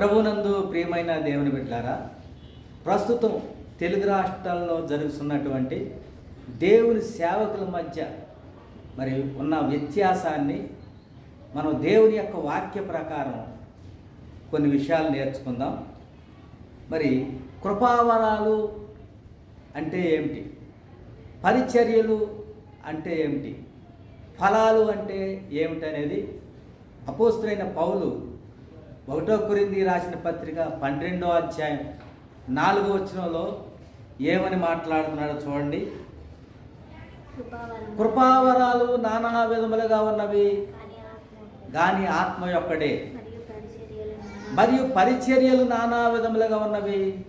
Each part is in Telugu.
ప్రభునందు ప్రియమైన దేవుని బిడ్డారా ప్రస్తుతం తెలుగు రాష్ట్రాల్లో జరుగుతున్నటువంటి దేవుని సేవకుల మధ్య మరి ఉన్న వ్యత్యాసాన్ని మనం దేవుని యొక్క వాక్య ప్రకారం కొన్ని విషయాలు నేర్చుకుందాం. మరి కృపావరాలు అంటే ఏమిటి? పరిచర్యలు అంటే ఏమిటి? ఫలాలు అంటే ఏమిటనేది అపోస్తులైన పౌలు ఒకటో కొరింది రాసిన పత్రిక పన్నెండో అధ్యాయం నాలుగో వచనంలో ఏమని మాట్లాడుతున్నాడో చూడండి. కృపావరాలు నానా విధములుగా ఉన్నవి. కానీ ఆత్మ యొక్కడే. మరియు పరిచర్యలు నానా- విధములుగా ఉన్నవి.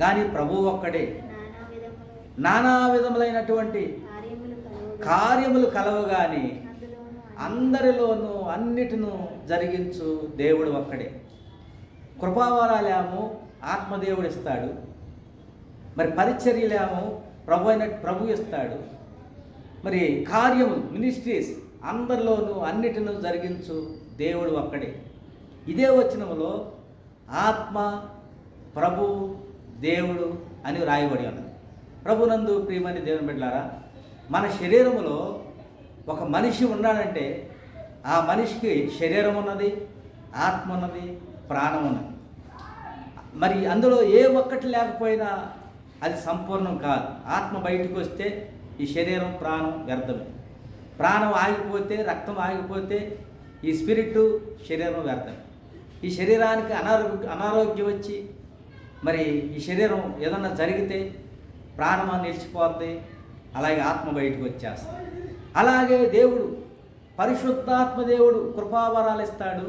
కానీ ప్రభు ఒక్కడే. నానా విధములు. నానా విధములైనటువంటి కార్యములు కలవు. అందులోను అందరిలోనూ అన్నిటిను జరిగించు దేవుడు ఒక్కడే. కృపావరాలేమో ఆత్మదేవుడు ఇస్తాడు మరి పరిచర్యలేమో ప్రభు అయిన ప్రభు ఇస్తాడు. మరి కార్యములు మినిస్ట్రీస్ అందరిలోనూ అన్నిటిను జరిగించు దేవుడు ఒక్కడే. ఇదే వచనములో ఆత్మ ప్రభు దేవుడు అని రాయబడి ఉన్నది. ప్రభునందు ప్రియమని దేవుని బిడ్డారా మన శరీరములో ఒక మనిషి ఉన్నాడంటే ఆ మనిషికి శరీరం ఉన్నది ఆత్మ ఉన్నది ప్రాణం ఉన్నది. మరి అందులో ఏ ఒక్కటి లేకపోయినా అది సంపూర్ణం కాదు. ఆత్మ బయటకు వస్తే ఈ శరీరం ప్రాణం వ్యర్థమే. ప్రాణం ఆగిపోతే రక్తం ఆగిపోతే ఈ స్పిరిట్ శరీరం వ్యర్థం ఈ శరీరానికి అనారోగ్య అనారోగ్యం వచ్చి మరి ఈ శరీరం ఏదన్నా జరిగితే ప్రాణం నిలిచిపోద్ది అలాగే ఆత్మ బయటకు వచ్చేస్తుంది. అలాగే దేవుడు పరిశుద్ధాత్మ దేవుడు కృపావరాలు ఇస్తాడు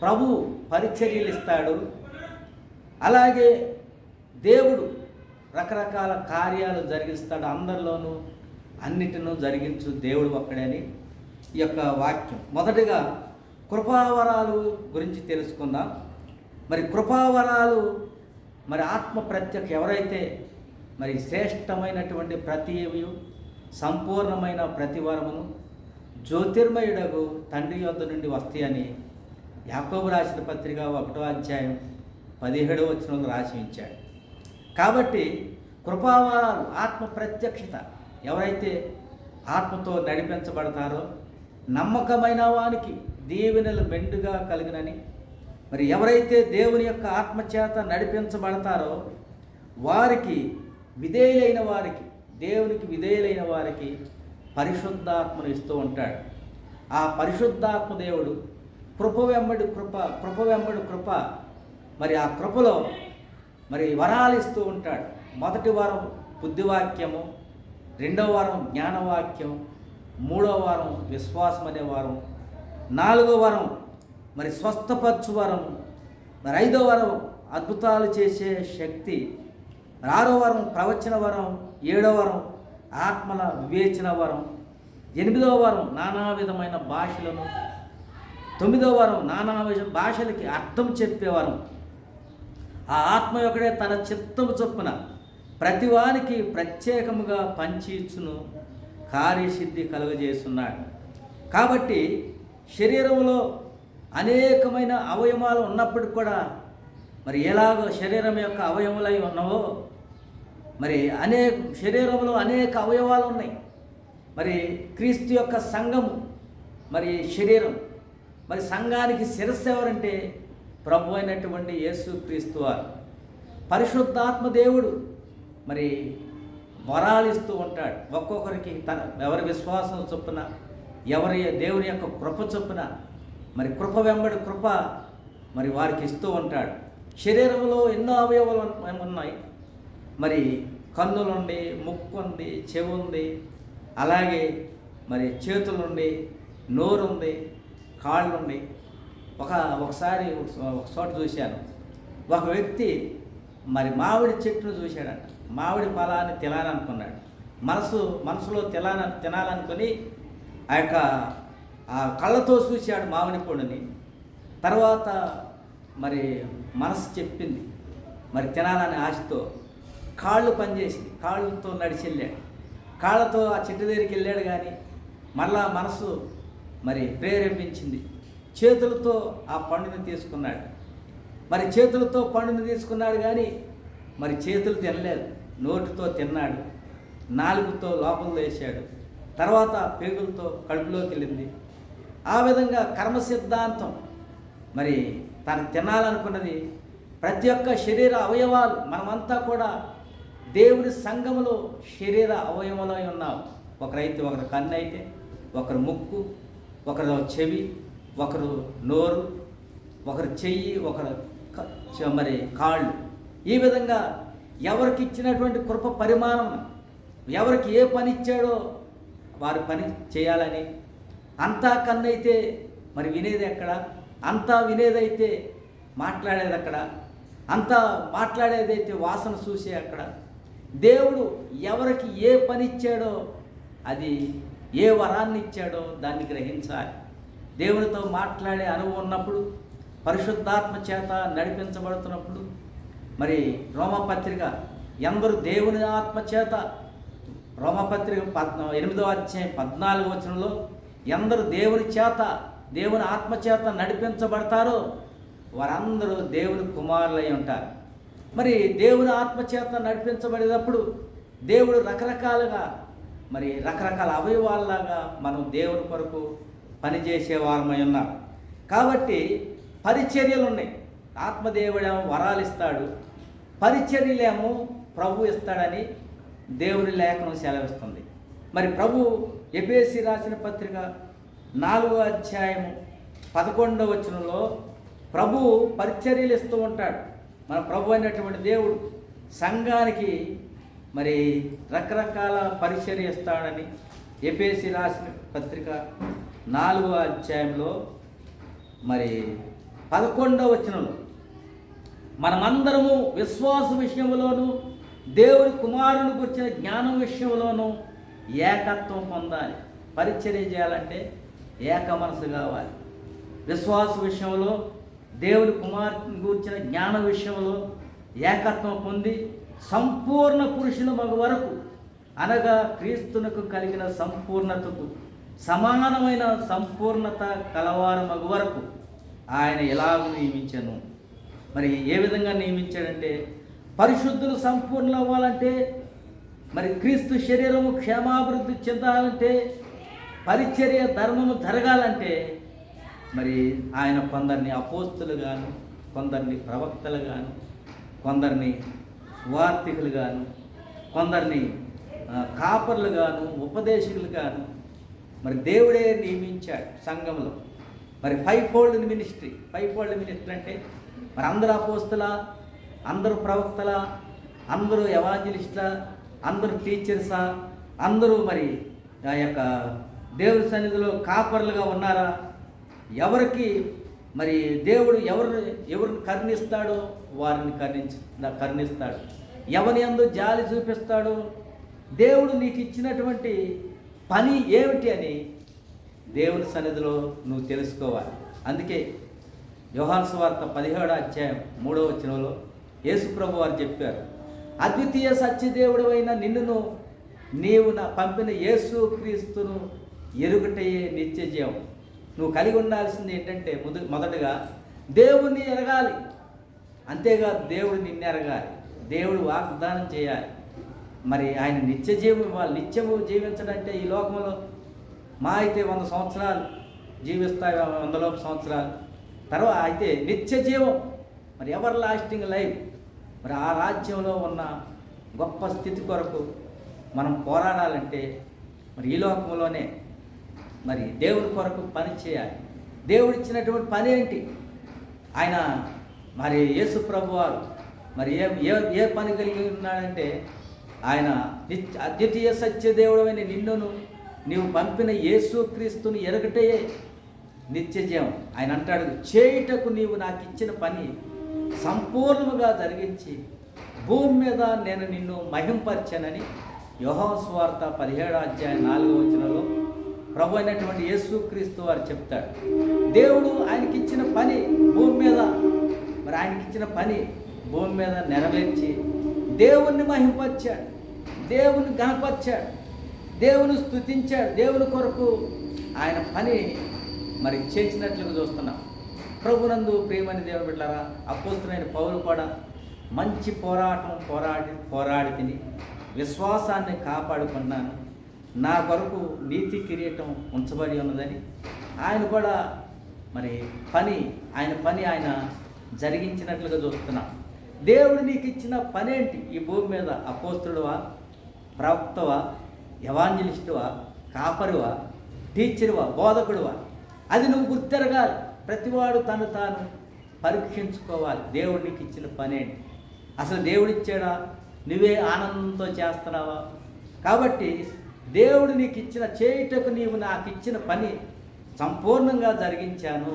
ప్రభు పరిచర్యలు ఇస్తాడు అలాగే దేవుడు రకరకాల కార్యాలు జరిగిస్తాడు. అందరిలోనూ అన్నిటినూ జరిగించు దేవుడు ఒక్కడని ఈ యొక్క వాక్యం. మొదటిగా కృపావరాలు గురించి తెలుసుకుందాం. మరి కృపావరాలు మరి ఆత్మ ప్రత్యక్ష ఎవరైతే మరి శ్రేష్టమైనటువంటి ప్రతి సంపూర్ణమైన ప్రతి వరమును జ్యోతిర్మయుడకు తండ్రి యొద్ద నుండి వస్తాయని యాకోబు రాసిన పత్రిక ఒకటో అధ్యాయం పదిహేడో వచ్చిన రాసి ఉంచాడు కాబట్టి కృపావరాలు ఆత్మ ప్రత్యక్షత ఎవరైతే ఆత్మతో నడిపించబడతారో నమ్మకమైన వానికి దీవెనలు మెండుగా కలిగినని మరి ఎవరైతే దేవుని యొక్క ఆత్మచేత నడిపించబడతారో వారికి విధేయులైన వారికి దేవునికి విధేయులైన వారికి పరిశుద్ధాత్మను ఇస్తూ ఉంటాడు. ఆ పరిశుద్ధాత్మ దేవుడు కృప వెంబడి కృప కృప వెంబడి కృప మరి ఆ కృపలో మరి వరాలు ఇస్తూ ఉంటాడు. మొదటి వారం బుద్ధివాక్యము రెండవ వారం జ్ఞానవాక్యం మూడవ వారం విశ్వాసం అనే వారం నాలుగో వారం మరి స్వస్థపరచు వరం మరి ఐదో వరం అద్భుతాలు చేసే శక్తి ఆరో వరం ప్రవచన వరం ఏడో వరం ఆత్మల వివేచన వరం ఎనిమిదవ వరం నానా విధమైన భాషలను తొమ్మిదవ వరం నానా విధ భాషలకి అర్థం చెప్పే వరం. ఆ ఆత్మ యొక్కడే తన చిత్తము చొప్పున ప్రతివానికి ప్రత్యేకముగా పంచిచ్చును కార్యసిద్ధి కలుగజేస్తున్నాడు. కాబట్టి శరీరంలో అనేకమైన అవయవాలు ఉన్నప్పటికి కూడా మరి ఎలాగో శరీరం యొక్క అవయములై ఉన్నవో మరి అనేక శరీరంలో అనేక అవయవాలు ఉన్నాయి. మరి క్రీస్తు యొక్క సంఘము మరి శరీరం మరి సంఘానికి శిరస్సు ఎవరంటే ప్రభు అయినటువంటి యేసు క్రీస్తు వారు. పరిశుద్ధాత్మ దేవుడు మరి వరాలు ఇస్తూ ఉంటాడు. ఒక్కొక్కరికి తన ఎవరి విశ్వాసం చొప్పున ఎవరి దేవుని యొక్క కృప చొప్పున మరి కృప వెంబడి కృప మరి వారికి ఇస్తూ ఉంటాడు. శరీరంలో ఎన్నో అవయవాలు ఉన్నాయి. మరి కన్నులుండి ముక్కు ఉంది చెవి ఉంది అలాగే మరి చేతులుండి నోరుంది కాళ్ళుండి. ఒక ఒకసారి ఒక చోట చూశాను. ఒక వ్యక్తి మరి మామిడి చెట్టును చూశాడట. మామిడి ఫలాన్ని తినాలనుకున్నాడు. మనసు మనసులో తినాల తినాలనుకుని ఆ యొక్క ఆ కళ్ళతో చూశాడు మామిడి పండుని. తర్వాత మరి మనసు చెప్పింది. మరి తినాలని ఆశతో కాళ్ళు పనిచేసింది. కాళ్ళతో నడిచి వెళ్ళాడు. కాళ్ళతో ఆ చెట్టు దగ్గరికి వెళ్ళాడు కానీ మళ్ళా మనసు మరి ప్రేరేపించింది. చేతులతో ఆ పండుని తీసుకున్నాడు. మరి చేతులతో పండుని తీసుకున్నాడు కానీ మరి చేతులు తినలేదు. నోటితో తిన్నాడు. నాలుగుతో లోపల వేసాడు తర్వాత పేగులతో కడుపులోకి వెళ్ళింది. ఆ విధంగా కర్మ సిద్ధాంతం మరి తను తినాలనుకున్నది ప్రతి ఒక్క శరీర అవయవాలు మనమంతా కూడా దేవుని సంఘములో శరీర అవయవమై ఉన్నాం. ఒకరైతే ఒకరు కన్ను అయితే ఒకరు ముక్కు ఒకరు చెవి ఒకరు నోరు ఒకరు చెయ్యి ఒకరు మరి కాళ్ళు. ఈ విధంగా ఎవరికి ఇచ్చినటువంటి కృప పరిమాణం ఎవరికి ఏ పని ఇచ్చాడో వారి పని చేయాలని అంతా కన్నైతే మరి వినేది ఎక్కడ? అంతా వినేదైతే మాట్లాడేది అక్కడ అంతా మాట్లాడేదైతే వాసన చూసే అక్కడ దేవుడు ఎవరికి ఏ పని ఇచ్చాడో అది ఏ వరాన్ని ఇచ్చాడో దాన్ని గ్రహించాలి. దేవునితో మాట్లాడే అనుభవం ఉన్నప్పుడు పరిశుద్ధాత్మ చేత నడిపించబడుతున్నప్పుడు మరి రోమపత్రిక ఎందరు దేవుని ఆత్మ చేత రోమపత్రిక పద్నా ఎనిమిదో అధ్యాయం పద్నాలుగు వచనంలో ఎందరు దేవుని చేత దేవుని ఆత్మ చేత నడిపించబడతారో వారందరూ దేవుని కుమారులై ఉంటారు. మరి దేవుని ఆత్మచేత నడిపించబడేటప్పుడు దేవుడు రకరకాలుగా మరి రకరకాల అవయవాల్లాగా మనం దేవుని కొరకు పనిచేసే వారమై ఉన్నాం కాబట్టి పరిచర్యలు ఉన్నాయి ఆత్మదేవుడేమో వరాలు ఇస్తాడు. పరిచర్యలేమో ప్రభు ఇస్తాడని దేవుని లేఖనం సెలవిస్తుంది. మరి ప్రభు ఎబేసి రాసిన పత్రిక నాలుగో అధ్యాయము పదకొండవ వచనంలో ప్రభు పరిచర్యలు ఇస్తూ ఉంటాడు. మన ప్రభు అయినటువంటి దేవుడు సంఘానికి మరి రకరకాల పరిచర్య ఇస్తాడని ఎపిఎస్సి రాసిన పత్రిక నాలుగో అధ్యాయంలో మరి పదకొండవ వచనంలో మనమందరము విశ్వాస విషయంలోనూ దేవుడి కుమారుని గురించిన జ్ఞానం విషయంలోనూ ఏకత్వం పొందాలి. పరిచర్య చేయాలంటే ఏక మనసు కావాలి. విశ్వాస విషయంలో దేవుని కుమార్తెను గూర్చిన జ్ఞాన విషయంలో ఏకత్వం పొంది సంపూర్ణ పురుషుల మగ వరకు అనగా క్రీస్తునకు కలిగిన సంపూర్ణతకు సమానమైన సంపూర్ణత కలవారు మగు వరకు ఆయన ఎలాగ నియమించను. మరి ఏ విధంగా నియమించాడంటే పరిశుద్ధులు సంపూర్ణ అవ్వాలంటే మరి క్రీస్తు శరీరము క్షేమాభివృద్ధి చెందాలంటే పరిచర్య ధర్మము జరగాలంటే మరి ఆయన కొందరిని అపోస్తులు గాను కొందరిని ప్రవక్తలు గాను కొందరిని సువార్థికులు గాను కొందరిని ఆ, కాపర్లు గాను ఉపదేశకులు గాను మరి దేవుడే నియమించాడు సంఘంలో మరి five fold ministry five fold ministry అంటే మరి అందరూ అపోస్తుల అందరూ ప్రవక్తల అందరూ ఎవాంజలిస్ట్ల అందరూ టీచర్సా అందరూ మరి ఆ యొక్క దేవుడి సన్నిధిలో కాపర్లుగా ఉన్నారా? ఎవరికి మరి దేవుడు ఎవరు ఎవరిని కరుణిస్తాడో వారిని కరుణించి కరుణిస్తాడు. ఎవరి ఎందు జాలి చూపిస్తాడో దేవుడు నీకు ఇచ్చినటువంటి పని ఏమిటి అని దేవుని సన్నిధిలో నువ్వు తెలుసుకోవాలి. అందుకే యోహాను సువార్త పదిహేడో అధ్యాయం మూడో వచనంలో యేసుప్రభు వారు చెప్పారు అద్వితీయ సత్యదేవుడు అయిన నిన్నును నీవు నా పంపిన యేసు క్రీస్తును ఎరుగుటయే నిత్య జీవం. నువ్వు కలిగి ఉండాల్సింది ఏంటంటే ముదు మొదటగా దేవుణ్ణి ఎరగాలి. అంతేకాదు దేవుడు నిన్ను ఎరగాలి. దేవుడు వాగ్దానం చేయాలి. మరి ఆయన నిత్య జీవం ఇవ్వాలి. నిత్యము జీవించడంటే ఈ లోకంలో మా అయితే వంద సంవత్సరాలు జీవిస్తాయి వందలోపు సంవత్సరాలు. తర్వాత అయితే నిత్య జీవం. మరి ఎవర్ లాస్టింగ్ లైఫ్? మరి ఆ రాజ్యంలో ఉన్న గొప్ప స్థితి కొరకు మనం పోరాడాలంటే మరి ఈ లోకంలోనే మరి దేవుడి కొరకు పని చేయాలి. దేవుడు ఇచ్చినటువంటి పని ఏంటి? ఆయన మరి యేసు ప్రభు వారు మరి ఏ ఏ ఏ పని కలిగి ఉన్నాడంటే ఆయన నిత్య అద్వితీయ సత్యదేవుడమైన నిన్నును నీవు పంపిన యేసు క్రీస్తుని ఎరగటే నిత్యజయం ఆయన అంటాడు చేయుటకు నీవు నాకు ఇచ్చిన పని సంపూర్ణముగా జరిగించి భూమి మీద నేను నిన్ను మహింపరిచానని యోహాను సువార్త పదిహేడు అధ్యాయం నాలుగో వచనంలో ప్రభు అయినటువంటి యేసుక్రీస్తు వారు చెప్తాడు దేవుడు ఆయనకి ఇచ్చిన పని భూమి మీద మరి ఆయనకి ఇచ్చిన పని భూమి మీద నెరవేర్చి దేవుణ్ణి మహింపచ్చాడు దేవుని గణపరిచాడు దేవుని స్తుతించాడు. దేవుని కొరకు ఆయన పని మరి చేసినట్లుగా చూస్తున్నాం. ప్రభునందు ప్రేమని దేవుని బిడ్డారా అపోస్తులైన పౌరు కూడా మంచి పోరాటం పోరాడి పోరాడి తిని విశ్వాసాన్ని కాపాడుకున్నాను. నా కొరకు నీతి కిరీటం ఉంచబడి ఉన్నదని ఆయన కూడా మరి పని ఆయన పని ఆయన జరిగించినట్లుగా చూస్తున్నాం. దేవుడు నీకు ఇచ్చిన పని ఏంటి ఈ భూమి మీద అపోస్తుడువా ప్రవక్తవా ఎవాంజలిస్టువా కాపరివా టీచరువా బోధకుడువా? అది నువ్వు గుర్తెరగాలి. ప్రతివాడు తను తాను పరీక్షించుకోవాలి. దేవుడు నీకు ఇచ్చిన పని ఏంటి అసలు దేవుడిచ్చాడా నువ్వే ఆనందంతో చేస్తున్నావా? కాబట్టి దేవుడు నీకు ఇచ్చిన చేయుటకు నీవు నాకు ఇచ్చిన పని సంపూర్ణంగా జరిగించాను.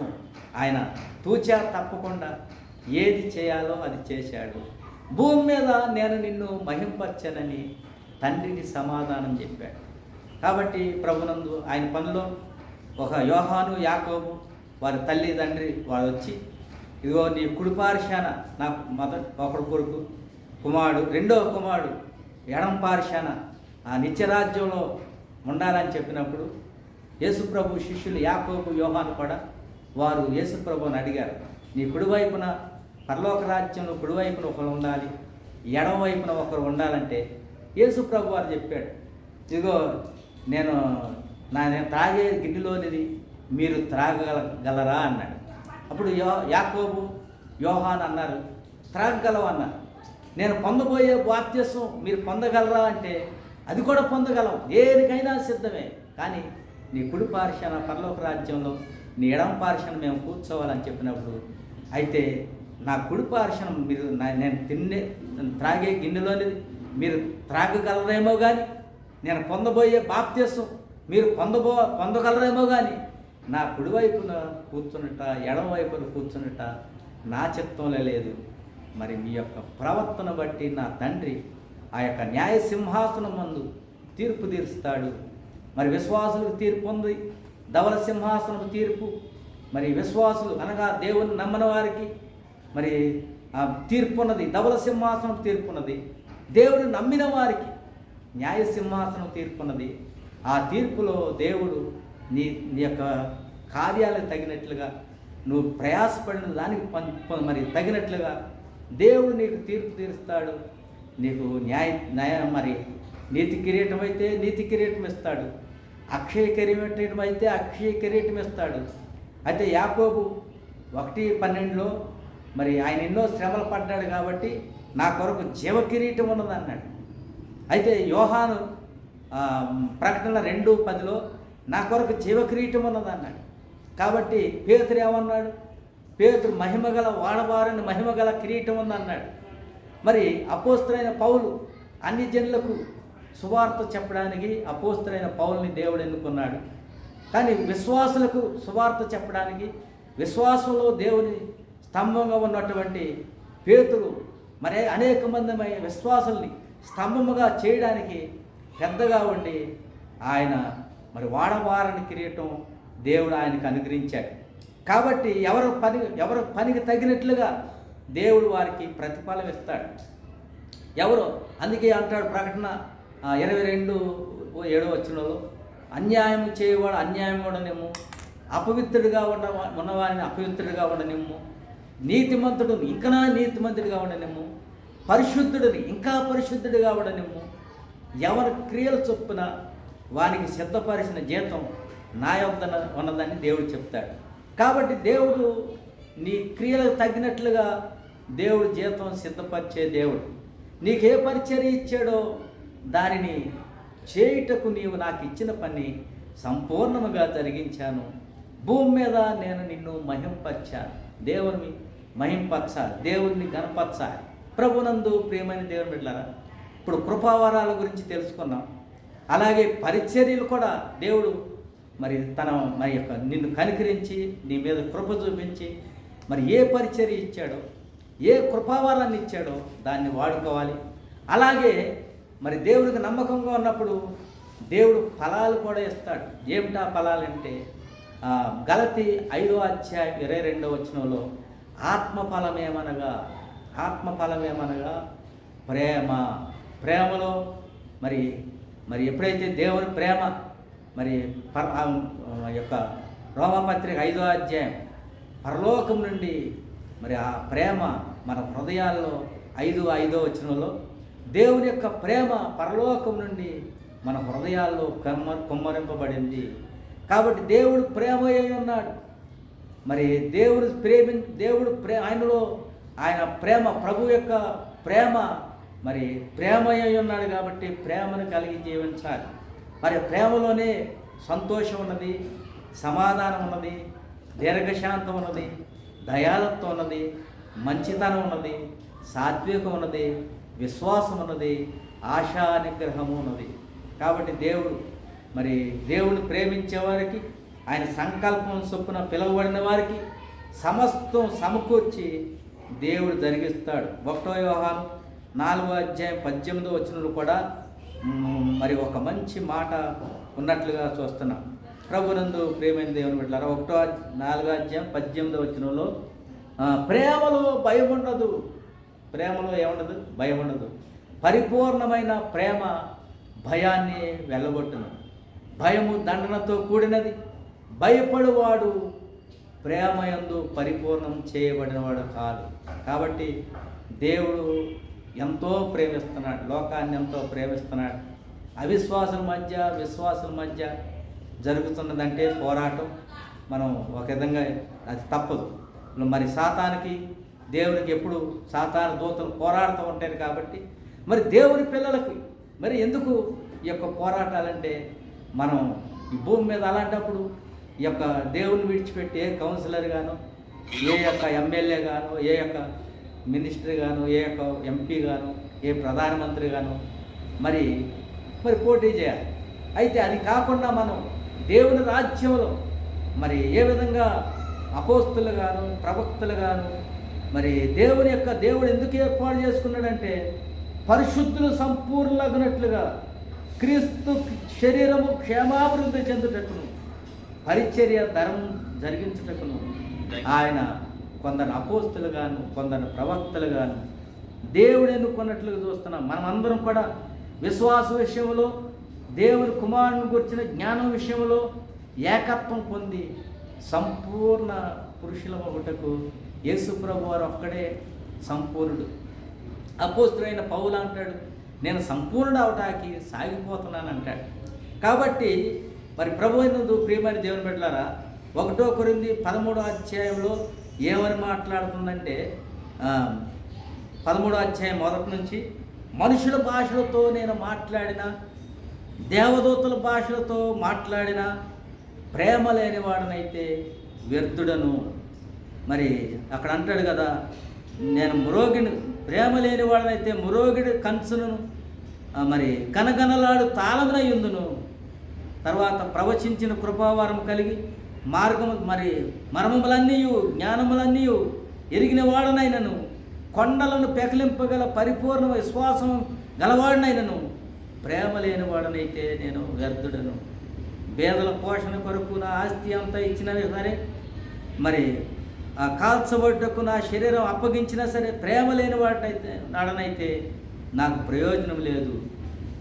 ఆయన తూచా తప్పకుండా ఏది చేయాలో అది చేశాడు. భూమి మీద నేను నిన్ను మహింపరచనని తండ్రికి సమాధానం చెప్పాడు. కాబట్టి ప్రభునందు ఆయన పనిలో ఒక యోహాను యాకోబు వారి తల్లి తండ్రి వారు వచ్చి ఇదిగో నీ కుడిపార్శాన నాకు మొదటి ఒకడు కొడుకు కుమారుడు రెండో కుమారుడు ఎడం పార్శాన ఆ నిత్యరాజ్యంలో ఉండాలని చెప్పినప్పుడు యేసుప్రభు శిష్యులు యాకోబు వ్యూహాలు కూడా వారు యేసుప్రభుని అడిగారు నీ కుడివైపున పరలోక రాజ్యంలో కుడివైపున ఒకరు ఉండాలి ఎడమ వైపున ఒకరు ఉండాలంటే యేసుప్రభు వారు చెప్పాడు ఇదిగో నేను నా నేను త్రాగే గిన్నెలోనిది మీరు త్రాగగల గలరా అన్నాడు. అప్పుడు యో యాకోబు యోహాన్ అన్నారు త్రాగలవు అన్నారు. నేను పొందబోయే బాధ్యసం మీరు పొందగలరా? అంటే అది కూడా పొందగలం దేనికైనా సిద్ధమే. కానీ నీ కుడి పార్శ్వన పరలోక రాజ్యంలో నీ ఎడం పార్శ్వన మేము కూర్చోవాలని చెప్పినప్పుడు అయితే నా కుడి పార్శ్వనం మీరు నేను తిన్నే త్రాగే గిన్నెలోని మీరు త్రాగగలరేమో కానీ నేను పొందబోయే బాప్త్యసం మీరు పొందబో పొందగలరేమో కానీ నా కుడివైపున కూర్చున్నట ఎడమ వైపున కూర్చున్నట నా చిత్తంలో లేదు. మరి మీ యొక్క ప్రవర్తన బట్టి నా తండ్రి ఆ యొక్క న్యాయ సింహాసనం మందు తీర్పు తీరుస్తాడు. మరి విశ్వాసులకు తీర్పు ఉంది ధవల సింహాసనపు తీర్పు మరి విశ్వాసులు అనగా దేవుని నమ్మని వారికి మరి ఆ తీర్పు ఉన్నది ధవల సింహాసనం తీర్పు ఉన్నది దేవుడు నమ్మిన వారికి న్యాయ సింహాసనం తీర్పున్నది ఆ తీర్పులో దేవుడు నీ నీ యొక్క కార్యాలకు తగినట్లుగా నువ్వు ప్రయాసపడిన దానికి మరి తగినట్లుగా దేవుడు నీకు తీర్పు తీరుస్తాడు. నీకు న్యాయ న్యాయ మరి నీతి కిరీటం అయితే నీతి కిరీటం ఇస్తాడు అక్షయ కిరీటం అయితే అక్షయ కిరీటం ఇస్తాడు అయితే యాకోబు ఒకటి పన్నెండులో మరి ఆయన ఎన్నో శ్రమలు పడ్డాడు కాబట్టి నా కొరకు జీవ కిరీటం ఉన్నది అన్నాడు అయితే యోహాను ప్రకటన రెండు పదిలో నా కొరకు జీవ కిరీటం ఉన్నది అన్నాడు కాబట్టి పేతురు ఏమన్నాడు? పేతురు మహిమగల వాడబారని మహిమగల కిరీటం ఉందన్నాడు. మరి అపోస్తులైన పౌలు అన్ని జనులకు సువార్త చెప్పడానికి అపోస్తులైన పౌల్ని దేవుడు ఎన్నుకున్నాడు. కానీ విశ్వాసులకు సువార్త చెప్పడానికి విశ్వాసంలో దేవుని స్తంభంగా ఉన్నటువంటి పేతులు మరి అనేక మందిమై విశ్వాసుల్ని స్తంభముగా చేయడానికి పెద్దగా ఉండి ఆయన మరి వాడవారని కిరీటం దేవుడు ఆయనకు అనుగ్రహించాడు. కాబట్టి ఎవరు పని ఎవరు పనికి తగినట్లుగా దేవుడు వారికి ప్రతిఫలం ఇస్తాడు. ఎవరు? అందుకే అంటాడు ప్రకటన ఇరవై రెండు ఏడో వచ్చినలో అన్యాయం చేయవాడు అన్యాయం ఉండనిమ్ము అపవిత్రుడిగా ఉండ ఉన్నవారిని అపవిత్రుడిగా ఉండనిమ్ము నీతిమంతుడు ఇంకా నీతిమంతుడిగా ఉండనిమ్ము పరిశుద్ధుడిని ఇంకా పరిశుద్ధుడిగా ఉండనిమ్ము ఎవరి క్రియలు చొప్పున వానికి సిద్ధపరిచిన జీతం నా యొద్ద ఉన్నదని దేవుడు చెప్తాడు. కాబట్టి దేవుడు నీ క్రియలకు తగినట్లుగా దేవుడు జీతం సిద్ధపరిచే దేవుడు. నీకే పరిచర్య ఇచ్చాడో దానిని చేయుటకు నీవు నాకు ఇచ్చిన పని సంపూర్ణముగా జరిగించాను. భూమి మీద నేను నిన్ను మహింపరిచాను. దేవుని మహింపరచాలి. దేవుడిని గణపరచాలి. ప్రభునందు ప్రేమని దేవుని బిడ్డారా ఇప్పుడు కృపావరాల గురించి తెలుసుకున్నాం అలాగే పరిచర్యలు కూడా దేవుడు మరి తన మరి యొక్క నిన్ను కనికరించి నీ మీద కృప చూపించి మరి ఏ పరిచర్య ఇచ్చాడో ఏ కృపావరాన్ని ఇచ్చాడో దాన్ని వాడుకోవాలి. అలాగే మరి దేవుడికి నమ్మకంగా ఉన్నప్పుడు దేవుడు ఫలాలు కూడా ఇస్తాడు. ఏమిటా ఫలాలంటే ఆ, గలతి ఐదో అధ్యాయం ఇరవై రెండో వచనంలో ఆత్మఫలమేమనగా ఆత్మఫలమేమనగా ప్రేమ. ప్రేమలో మరి మరి ఎప్పుడైతే దేవుని ప్రేమ మరి పర- యొక్క రోమపత్రిక ఐదో అధ్యాయం పరలోకం నుండి మరి ఆ ప్రేమ మన హృదయాల్లో ఐదు ఐదో వచనంలో దేవుని యొక్క ప్రేమ పరలోకం నుండి మన హృదయాల్లో కమ్మ కుమ్మరింపబడింది. కాబట్టి దేవుడు ప్రేమ అయి ఉన్నాడు. మరి దేవుడు ప్రేమి దేవుడు ప్రే ఆయనలో ఆయన ప్రేమ ప్రభు యొక్క ప్రేమ మరి ప్రేమ అయి ఉన్నాడు కాబట్టి ప్రేమను కలిగి జీవించాలి. మరి ప్రేమలోనే సంతోషం ఉన్నది సమాధానం ఉన్నది దీర్ఘశాంతం ఉన్నది దయాలత్వం ఉన్నది మంచితనం ఉన్నది సాత్వికం ఉన్నది విశ్వాసం ఉన్నది ఆశా నిగ్రహము ఉన్నది. కాబట్టి దేవుడు మరి దేవుడు ప్రేమించే వారికి ఆయన సంకల్పం చొప్పున పిలువబడిన వారికి సమస్తం సమకూర్చి దేవుడు జరిగిస్తాడు. ఒకటో వ్యవహారం నాలుగో అధ్యాయం పద్దెనిమిదో వచ్చినప్పుడు కూడా మరి ఒక మంచి మాట ఉన్నట్లుగా చూస్తున్నాం. ప్రభునందు ప్రేమైన దేవుని బిడ్డలారా ఒకటో నాలుగో అధ్యాయం పద్దెనిమిదో వచ్చినలో ప్రేమలో భయం ఉండదు. ప్రేమలో ఏముండదు? భయం ఉండదు. పరిపూర్ణమైన ప్రేమ భయాన్ని వెళ్ళగొట్టును భయము దండనతో కూడినది. భయపడువాడు ప్రేమయందు పరిపూర్ణం చేయబడినవాడు కాదు. కాబట్టి దేవుడు ఎంతో ప్రేమిస్తున్నాడు. లోకాన్ని ఎంతో ప్రేమిస్తున్నాడు. అవిశ్వాసుల మధ్య విశ్వాసుల మధ్య జరుగుతున్నదంటే పోరాటం. మనం ఒక విధంగా అది తప్పదు. మరి సాతానికి దేవునికి ఎప్పుడు సాతాను దూతలు పోరాడుతూ ఉంటారు కాబట్టి మరి దేవుని పిల్లలకి మరి ఎందుకు ఈ యొక్క పోరాటాలంటే మనం ఈ భూమి మీద అలాంటప్పుడు ఈ యొక్క దేవుని విడిచిపెట్టి ఏ కౌన్సిలర్ గాను ఏ యొక్క ఎమ్మెల్యే గాను ఏ యొక్క మినిస్టర్ గాను ఏ యొక్క ఎంపీ గాను ఏ ప్రధానమంత్రి గాను మరి మరి పోటీ చేయాలి. అయితే అది కాకుండా మనం దేవుని రాజ్యంలో మరి ఏ విధంగా అపోస్తులు గాను ప్రవక్తలు గాను మరి దేవుని యొక్క దేవుడు ఎందుకు ఏర్పాటు చేసుకున్నాడంటే పరిశుద్ధులు సంపూర్ణలగినట్లుగా క్రీస్తు శరీరము క్షేమాభివృద్ధి చెందుటకును పరిచర్య ధర్మం జరిగించుటకును ఆయన కొందరు అపోస్తులు గాను కొందరు ప్రవక్తలు గాను దేవుడు ఎన్నుకున్నట్లుగా చూస్తున్నాం. మనమందరం కూడా విశ్వాస విషయంలో దేవుని కుమారుని గురించిన జ్ఞానం విషయంలో ఏకత్వం పొంది సంపూర్ణ పురుషుల ఒకటకు యేసుప్రభు వారు ఒక్కడే సంపూర్ణుడు. అపోస్తుడైన పౌలు అంటాడు నేను సంపూర్ణ అవటానికి సాగిపోతున్నాను అంటాడు. కాబట్టి మరి ప్రభు అయినందు ప్రియమైన దేవుని బిడ్డలారా ఒకటో కొరింది పదమూడో అధ్యాయంలో ఏమని మాట్లాడుతుందంటే పదమూడో అధ్యాయం మొదటి నుంచి మనుషుల భాషలతో నేను మాట్లాడిన దేవదూతల భాషలతో మాట్లాడిన ప్రేమ లేని వాడనైతే వ్యర్థుడను. మరి అక్కడ అంటాడు కదా నేను మురోగిని ప్రేమ లేని వాడనైతే మురోగిడి కంచును మరి కనగనలాడు తాళమునై ఉందును తర్వాత ప్రవచించిన కృపావారం కలిగి మార్గము మరి మర్మములన్నీ జ్ఞానములన్నీ ఎరిగిన వాడనైనను. కొండలను పెకలింపగల పరిపూర్ణ విశ్వాసం గలవాడినైనను. ప్రేమ లేని వాడనైతే నేను వ్యర్థుడను. పేదల పోషణ కొరకు నా ఆస్తి అంతా ఇచ్చినా సరే. మరి ఆ కాల్చబడ్డకు నా శరీరం అప్పగించినా సరే ప్రేమ లేని వాడనైతే నాడనైతే నాకు ప్రయోజనం లేదు.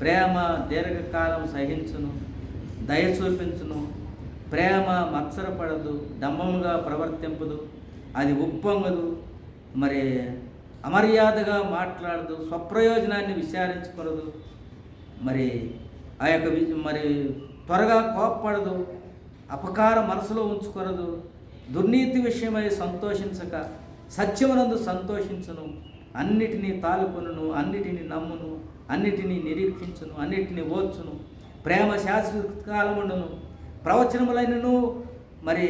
ప్రేమ దీర్ఘకాలం సహించును దయ చూపించును. ప్రేమ మత్సరపడదు డంబముగా ప్రవర్తింపదు అది ఉప్పొంగదు. మరి అమర్యాదగా మాట్లాడదు స్వప్రయోజనాన్ని విచారించకూడదు మరి ఆ యొక్క మరి త్వరగా కోప్పడదు అపకార మనసులో ఉంచుకొనదు దుర్నీతి విషయమై సంతోషించక సత్యమునందు సంతోషించును అన్నిటినీ తాలుకొనును అన్నిటినీ నమ్మును అన్నిటినీ నిరీక్షించును అన్నిటినీ ఓర్చును ప్రేమ శాశ్వత కాలముండును. ప్రవచనములైనను మరి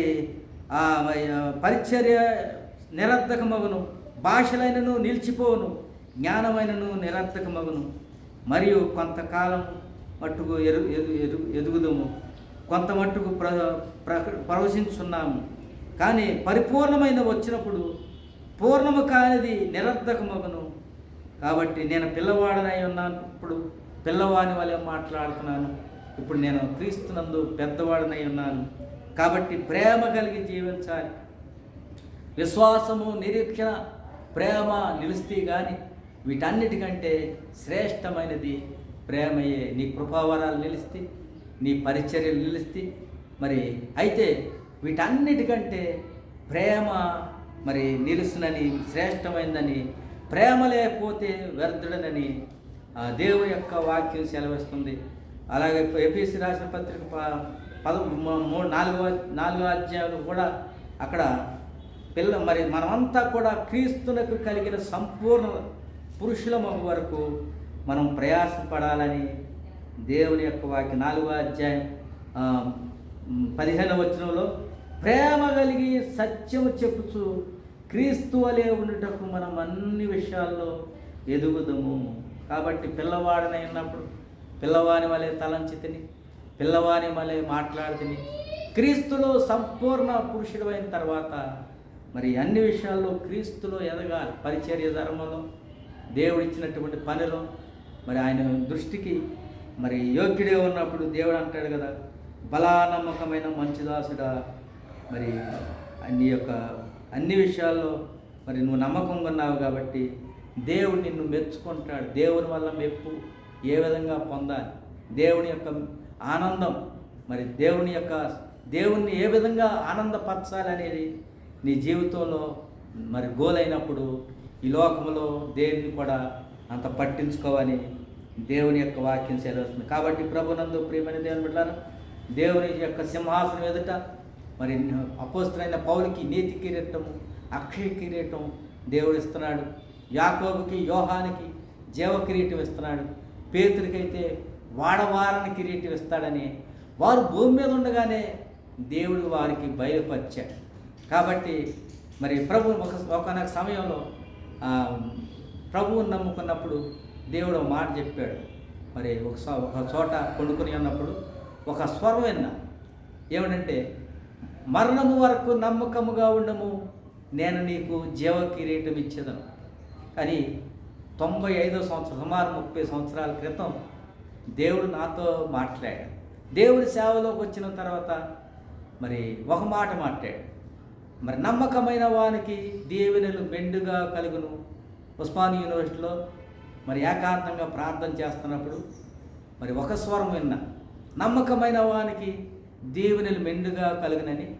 పరిచర్య నిరర్ధకమగును భాషలైనను నిలిచిపోవును జ్ఞానమైనను నిరర్ధకమగును మరియు కొంతకాలం మట్టుకు ఎరు ఎదు ఎదు ఎదుగుదము. కొంత మట్టుకు ప్ర ప్ర- ప్రవశించున్నాము కానీ పరిపూర్ణమైన వచ్చినప్పుడు పూర్ణము కానిది నిరర్ధకమగును కాబట్టి నేను పిల్లవాడనై ఉన్నాను. ఇప్పుడు పిల్లవాని వలె మాట్లాడుతున్నాను. ఇప్పుడు నేను క్రీస్తునందు పెద్దవాడనై ఉన్నాను. కాబట్టి ప్రేమ కలిగి జీవించాలి. విశ్వాసము నిరీక్షణ ప్రేమ నిలిస్తే కానీ వీటన్నిటికంటే శ్రేష్టమైనది ప్రేమయే నీ కృపావరాలు నిలిస్తే నీ పరిచర్యలు నిలిస్తే. మరి అయితే వీటన్నిటికంటే ప్రేమ మరి నిలుసునని శ్రేష్టమైందని ప్రేమ లేకపోతే వ్యర్థుడనని ఆ దేవుని యొక్క వాక్యం సెలవిస్తుంది. అలాగే ఏపీసీ రాసిన పత్రిక ప- పద మూడు నాలుగో నాలుగో అధ్యాయులు కూడా అక్కడ పిల్ల మరి మనమంతా కూడా క్రీస్తునకు కలిగిన సంపూర్ణ పురుషుల వరకు మనం ప్రయాసపడాలని దేవుని యొక్క వాక్య నాలుగో అధ్యాయం పదిహేను పదిహేనవ వచనంలో ప్రేమ కలిగి సత్యము చెప్పుచు క్రీస్తు వలె ఉండేటప్పుడు మనం అన్ని విషయాల్లో ఎదుగుదము. కాబట్టి పిల్లవాడనై ఉన్నప్పుడు పిల్లవాని వలె తలంచి తిని పిల్లవాని వలె మాట్లాడుతుని క్రీస్తులో సంపూర్ణ పురుషుడు అయిన తర్వాత మరి అన్ని విషయాల్లో క్రీస్తులో ఎదగాలి. పరిచర్య ధర్మంలో దేవుడిచ్చినటువంటి పనిలో మరి ఆయన దృష్టికి మరి యోగ్యుడే ఉన్నప్పుడు దేవుడు అంటాడు కదా బలానమ్మకమైన మంచిదాసుడా మరి అన్ని యొక్క అన్ని విషయాల్లో మరి నువ్వు నమ్మకంగా ఉన్నావు కాబట్టి దేవుడు నిన్ను మెచ్చుకుంటాడు. దేవుని వల్ల మెప్పు ఏ విధంగా పొందాలి? దేవుని యొక్క ఆనందం మరి దేవుని యొక్క దేవుణ్ణి ఏ విధంగా ఆనందపరచాలి అనేది నీ జీవితంలో మరి గోలైనప్పుడు ఈ లోకంలో దేన్ని కూడా అంత పట్టించుకోవని దేవుని యొక్క వాక్యం సెలవుస్తుంది. కాబట్టి ప్రభునందు ప్రియమైన దేవుని బిడ్డారా దేవుని యొక్క సింహాసనం ఎదుట మరి అపోస్తులైన పౌలికి నీతి కిరీటము అక్షయ కిరీటం దేవుడు ఇస్తున్నాడు. యాకోబుకి యోహానికి జీవ కిరీటం ఇస్తున్నాడు. పేతురికైతే వాడవారని కిరీటం ఇస్తాడని వారు భూమి మీద ఉండగానే దేవుడు వారికి బయలుపరిచాడు. కాబట్టి మరి ప్రభు ఒక ఒకనొక సమయంలో ప్రభువుని నమ్ముకున్నప్పుడు దేవుడు మాట చెప్పాడు. మరి ఒక ఒక చోట కొనుక్కుని ఉన్నప్పుడు ఒక స్వరం విన్నా. ఏమిటంటే మరణము వరకు నమ్మకముగా ఉండము. నేను నీకు జీవ కిరీటం ఇచ్చేదను. అని తొంభై ఐదో సంవత్సరం సుమారు ముప్పై సంవత్సరాల క్రితం దేవుడు నాతో మాట్లాడాడు. దేవుడి సేవలోకి వచ్చిన తర్వాత మరి ఒక మాట మాట్లాడాడు. మరి నమ్మకమైన వానికి దీవెనలు మెండుగా కలుగును. ఉస్మాన్ యూనివర్సిటీలో మరి ఏకాంతంగా ప్రార్థన చేస్తున్నప్పుడు మరి ఒక స్వరం విన్న నమ్మకమైన వానికి దీవెనలు మెండుగా కలిగినని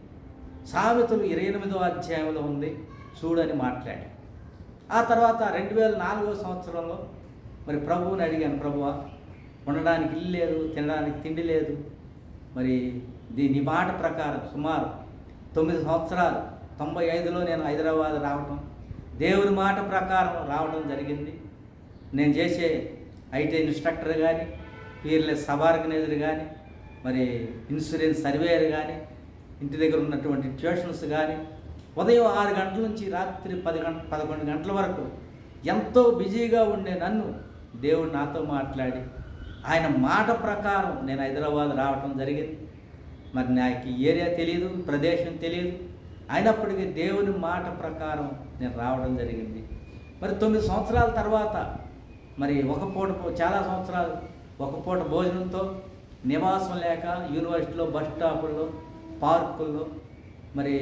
సామెతలు ఇరవై ఎనిమిదో అధ్యాయంలో ఉంది. చూడని మాట్లాడి. ఆ తర్వాత రెండు వేల నాలుగో సంవత్సరంలో మరి ప్రభువుని అడిగాను ప్రభువ ఉండడానికి ఇల్లు లేదు తినడానికి తిండి లేదు. మరి దీని మాట ప్రకారం సుమారు తొమ్మిది సంవత్సరాలు తొంభై ఐదులో నేను హైదరాబాద్ రావటం దేవుని మాట ప్రకారం రావడం జరిగింది. నేను చేసే ఐటీ ఇన్స్ట్రక్టర్ కానీ పీర్లెస్ సబ్ ఆర్గనైజర్ కానీ మరి ఇన్సూరెన్స్ సర్వేయర్ కానీ ఇంటి దగ్గర ఉన్నటువంటి ట్యూషన్స్ కానీ ఉదయం ఆరు గంటల నుంచి రాత్రి పది గంట పదకొండు గంటల వరకు ఎంతో బిజీగా ఉండే నన్ను దేవుడు నాతో మాట్లాడి ఆయన మాట ప్రకారం నేను హైదరాబాద్ రావటం జరిగింది. మరి నాకు ఈ ఏరియా తెలియదు ప్రదేశం తెలియదు అయినప్పటికీ దేవుని మాట ప్రకారం నేను రావడం జరిగింది. మరి తొమ్మిది సంవత్సరాల తర్వాత మరి ఒక పూట చాలా సంవత్సరాలు ఒక పూట భోజనంతో నివాసం లేక యూనివర్సిటీలో బస్ స్టాపుల్లో పార్కుల్లో మరి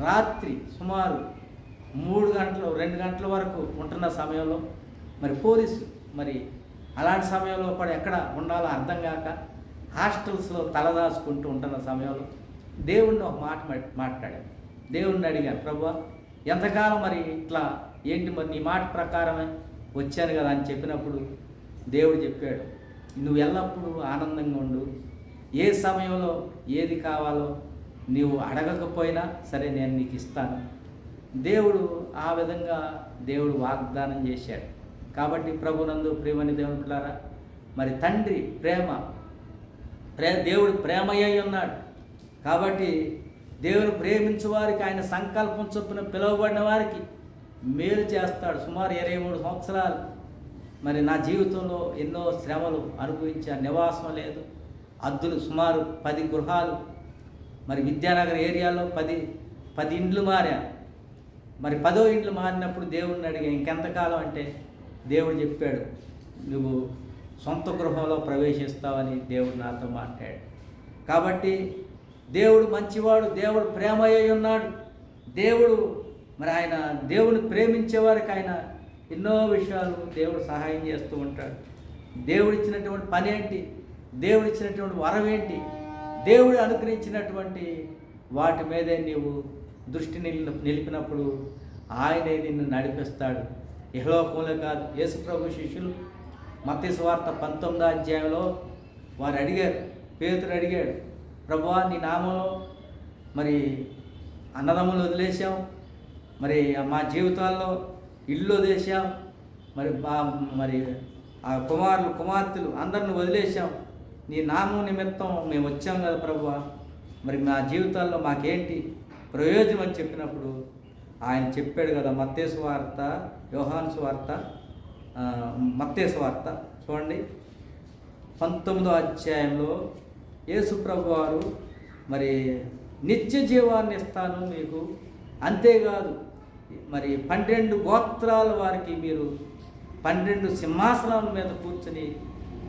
రాత్రి సుమారు మూడు గంటలు రెండు గంటల వరకు ఉంటున్న సమయంలో మరి పోలీసు మరి అలాంటి సమయంలో కూడా ఎక్కడ ఉండాలో అర్థం కాక హాస్టల్స్లో తలదాచుకుంటూ ఉంటున్న సమయంలో దేవుణ్ణి ఒక మాట మాట్లాడాడు మాట్లాడాను దేవుణ్ణి అడిగాను ప్రభు ఎంతకాలం మరి ఇట్లా ఏంటి మరి నీ మాట ప్రకారమే వచ్చాను కదా అని చెప్పినప్పుడు దేవుడు చెప్పాడు నువ్వు ఎల్లప్పుడూ ఆనందంగా ఉండు. ఏ సమయంలో ఏది కావాలో నీవు అడగకపోయినా సరే నేను నీకు ఇస్తాను. దేవుడు ఆ విధంగా దేవుడు వాగ్దానం చేశాడు. కాబట్టి ప్రభునందు ప్రేమని దేవుని పిల్లారా మరి తండ్రి ప్రేమ ప్రే దేవుడు ప్రేమయ్య ఉన్నాడు. కాబట్టి దేవుని ప్రేమించు వారికి ఆయన సంకల్పం చొప్పున పిలువబడిన వారికి మేలు చేస్తాడు. సుమారు ఇరవై మూడు సంవత్సరాలు. మరి నా జీవితంలో ఎన్నో శ్రమలు అనుభవించా. నివాసం లేదు. అద్దులు సుమారు పది గృహాలు. మరి విద్యానగర్ ఏరియాలో పది పది ఇండ్లు మారా. మరి పదో ఇండ్లు మారినప్పుడు దేవుడిని అడిగా ఇంకెంతకాలం? అంటే దేవుడు చెప్పాడు నువ్వు సొంత గృహంలో ప్రవేశిస్తావని దేవుడు నాతో మాట్లాడు కాబట్టి దేవుడు మంచివాడు. దేవుడు ప్రేమయ్య ఉన్నాడు దేవుడు మరి ఆయన దేవుని ప్రేమించే వారికి ఆయన ఎన్నో విషయాలు దేవుడు సహాయం చేస్తూ ఉంటాడు. దేవుడు ఇచ్చినటువంటి పని ఏంటి? దేవుడు ఇచ్చినటువంటి వరం ఏంటి? దేవుడు అనుగ్రహించినటువంటి వాటి మీదే నీవు దృష్టి నిలిన నిలిపినప్పుడు ఆయనే నిన్ను నడిపిస్తాడు. ఇహలోకంలో కాదు యేసుప్రభు శిష్యులు మత్తి పంతొమ్మిదో అధ్యాయంలో వారు అడిగారు పేతురు అడిగాడు ప్రభువా నీ నామంలో మరి అన్నదమ్ములు వదిలేసాం మరి మా జీవితాల్లో ఇల్లు వదిలేసాం మరి బా మరి ఆ కుమారులు కుమార్తెలు అందరిని వదిలేసాం నీ నామం నిమిత్తం మేము వచ్చాం కదా ప్రభు మరి మా జీవితాల్లో మాకేంటి ప్రయోజనం అని చెప్పినప్పుడు ఆయన చెప్పాడు కదా మత్తేసు వార్త యోహాన్సు వార్త మత్తేసు వార్త. చూడండి. పంతొమ్మిదో అధ్యాయంలో యేసుప్రభు వారు మరి నిత్య జీవాన్ని ఇస్తాను మీకు అంతేకాదు మరి పన్నెండు గోత్రాల వారికి మీరు పన్నెండు సింహాసనాల మీద కూర్చొని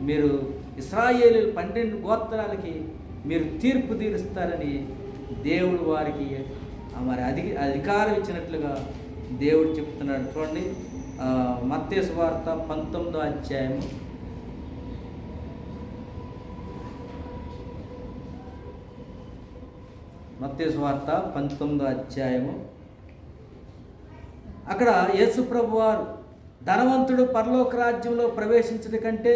మీరు ఇస్రాయేలు పన్నెండు గోత్రాలకి మీరు తీర్పు తీరుస్తారని దేవుడు వారికి మరి అధి అధికారం ఇచ్చినట్లుగా దేవుడు చెప్తున్నాడు. చూడండి. మత్స్య వార్త పంతొమ్మిదో అధ్యాయం. మత్తేసు వార్త పంతొమ్మిదో అధ్యాయము. అక్కడ యేసుప్రభు వారు ధనవంతుడు పరలోక రాజ్యంలో ప్రవేశించడం కంటే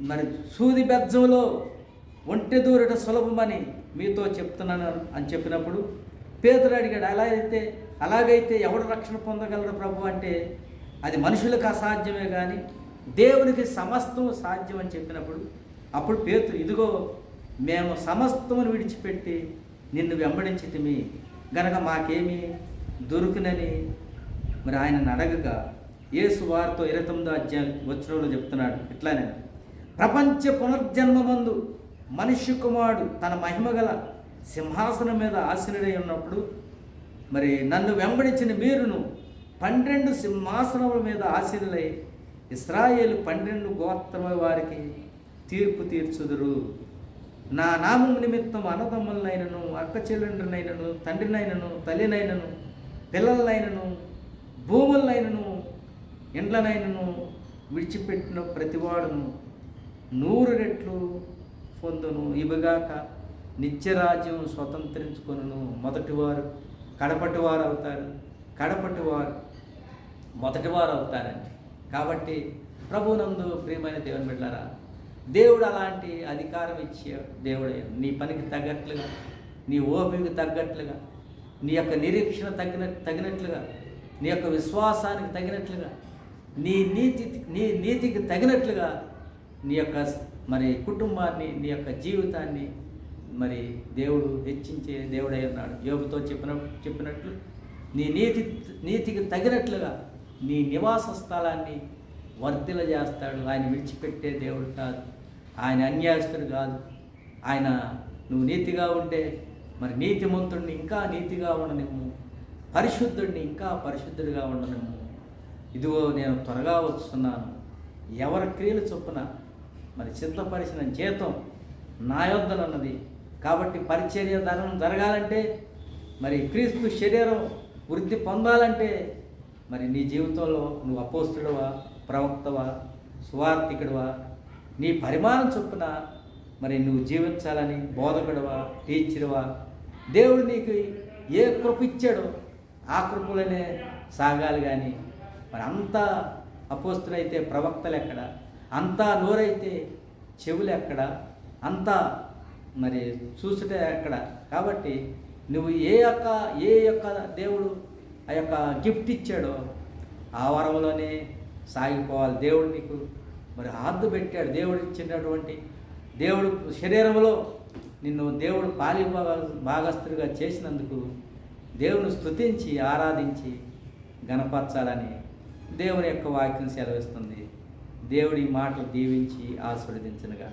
మరి సూది బెజ్జంలో ఒంటె దూరట సులభమని మీతో చెప్తున్నాను అని చెప్పినప్పుడు పేదలు అడిగాడు అలా అయితే అలాగైతే ఎవడు రక్షణ పొందగలడు ప్రభు? అంటే అది మనుషులకు అసాధ్యమే కానీ దేవునికి సమస్తం సాధ్యం అని చెప్పినప్పుడు అప్పుడు పేతురు ఇదిగో మేము సమస్తమును విడిచిపెట్టి నిన్ను వెంబడించితిమి. గనక మాకేమీ దొరుకునని మరి ఆయన అడగగా ఏ వారితో ఇరవై తొమ్మిదో అధ్యాయం వచ్చినోళ్ళు చెప్తున్నాడు ఇట్లానే ప్రపంచ పునర్జన్మమందు మనిషి కుమారుడు తన మహిమ గల సింహాసనం మీద ఆశీనుడై ఉన్నప్పుడు మరి నన్ను వెంబడించిన మీరును పన్నెండు సింహాసనముల మీద ఆశీనులై ఇస్రాయేలు పన్నెండు గోత్రమ వారికి తీర్పు తీర్చుదురు. నా నామం నిమిత్తం అన్నదమ్ములనైనను అక్క చెల్లెండ్రినైనను తండ్రినైనను తల్లినైనను పిల్లలనైనను భూములనైనను ఇండ్లనైనను విడిచిపెట్టిన ప్రతివాడును నూరు రెట్లు పొందును. ఇవిగాక నిత్యరాజ్యం స్వతంత్రించుకొను మొదటివారు కడపటివారు అవుతారు కడపటివారు మొదటివారు అవుతారండి కాబట్టి ప్రభునందు ప్రియమైన దేవుని బిడ్డారా దేవుడు అలాంటి అధికారం ఇచ్చే దేవుడే నీ పనికి తగ్గట్లుగా నీ ఓపికకు తగ్గట్లుగా నీ యొక్క నిరీక్షణ తగిన తగినట్లుగా నీ యొక్క విశ్వాసానికి తగినట్లుగా నీ నీతి నీ నీతికి తగినట్లుగా నీ యొక్క మరి కుటుంబాన్ని నీ యొక్క జీవితాన్ని మరి దేవుడు హెచ్చించే దేవుడై ఉన్నాడు. యోగుతో చెప్పిన చెప్పినట్లు నీ నీతి నీతికి తగినట్లుగా నీ నివాస స్థలాన్ని వర్ధిల చేస్తాడు ఆయన విడిచిపెట్టే దేవుడు కాదు. ఆయన అన్యాయస్తుడు కాదు. ఆయన నువ్వు నీతిగా ఉంటే మరి నీతిమంతుడిని ఇంకా నీతిగా ఉండనిమ్ము పరిశుద్ధుడిని ఇంకా పరిశుద్ధుడిగా ఉండనిమ్ము ఇదిగో నేను త్వరగా వస్తున్నాను. ఎవరి క్రియలు చొప్పున మరి సిద్ధపరిచిన జీతం నా యొద్దనున్నది. కాబట్టి పరిచర్య ధనం జరగాలంటే మరి క్రీస్తు శరీరం వృద్ధి పొందాలంటే మరి నీ జీవితంలో నువ్వు అపోస్తుడవా ప్రవక్తవా సువార్థికుడవా? నీ పరిమాణం చొప్పున మరి నువ్వు జీవించాలని బోధకుడవా టీచర్వా? దేవుడు నీకు ఏ కృప ఇచ్చాడో ఆకృపులనే సాగాలి కానీ మరి అంతా అపోస్తులైతే ప్రవక్తలు ఎక్కడ అంతా నోరైతే చెవులు ఎక్కడ అంతా మరి చూసుట ఎక్కడ? కాబట్టి నువ్వు ఏ యొక్క ఏ యొక్క దేవుడు ఆ యొక్క గిఫ్ట్ ఇచ్చాడో ఆ వరంలోనే సాగిపోవాలి దేవుడు నీకు. మరి హద్దు పెట్టాడు దేవుడు ఇచ్చినటువంటి దేవుడు శరీరంలో నిన్ను దేవుడు పాలి భాగస్తుడిగా చేసినందుకు దేవుని స్తుతించి ఆరాధించి గణపరచాలని దేవుని యొక్క వాక్యం సెలవిస్తుంది. దేవుడి మాటలు దీవించి ఆస్వాదించనుగా